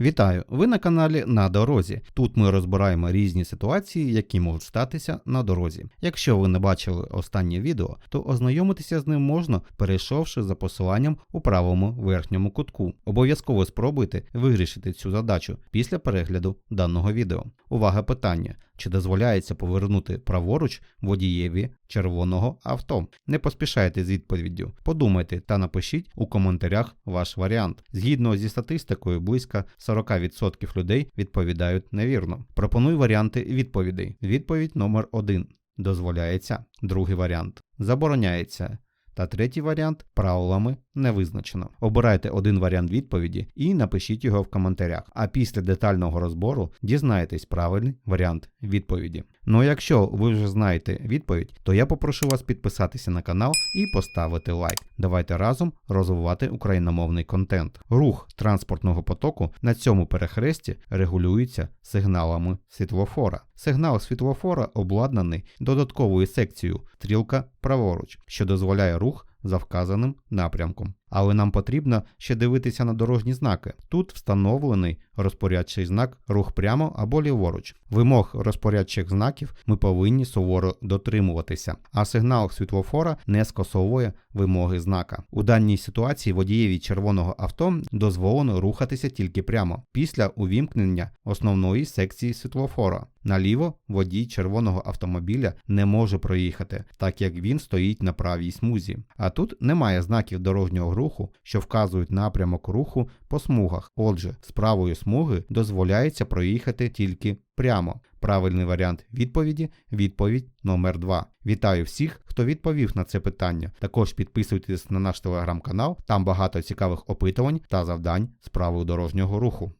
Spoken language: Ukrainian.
Вітаю! Ви на каналі На дорозі. Тут ми розбираємо різні ситуації, які можуть статися на дорозі. Якщо ви не бачили останнє відео, то ознайомитися з ним можна, перейшовши за посиланням у правому верхньому кутку. Обов'язково спробуйте вирішити цю задачу після перегляду даного відео. Увага питання: чи дозволяється повернути праворуч водієві червоного авто? Не поспішайте з відповіддю. Подумайте та напишіть у коментарях ваш варіант. Згідно зі статистикою, близько 40% людей відповідають невірно. Пропоную варіанти відповідей. Відповідь номер 1 дозволяється. Другий варіант забороняється. Та третій варіант правилами не визначено. Обирайте один варіант відповіді і напишіть його в коментарях. А після детального розбору дізнаєтесь правильний варіант відповіді. Ну а якщо ви вже знаєте відповідь, то я попрошу вас підписатися на канал і поставити лайк. Давайте разом розвивати україномовний контент. Рух транспортного потоку на цьому перехресті регулюється сигналами світлофора. Сигнал світлофора обладнаний додатковою секцією стрілка праворуч, що дозволяє рух за вказаним напрямком. Але нам потрібно ще дивитися на дорожні знаки. Тут встановлений розпорядчий знак рух прямо або ліворуч. Вимог розпорядчих знаків ми повинні суворо дотримуватися, а сигнал світлофора не скасовує вимоги знака. У даній ситуації водієві червоного авто дозволено рухатися тільки прямо після увімкнення основної секції світлофора. Наліво водій червоного автомобіля не може проїхати, так як він стоїть на правій смузі. А тут немає знаків дорожнього руху, що вказують напрямок руху по смугах. Отже, з правої смуги дозволяється проїхати тільки прямо. Правильний варіант відповіді відповідь номер 2. Вітаю всіх, хто відповів на це питання. Також підписуйтесь на наш телеграм-канал, там багато цікавих опитувань та завдань з правил дорожнього руху.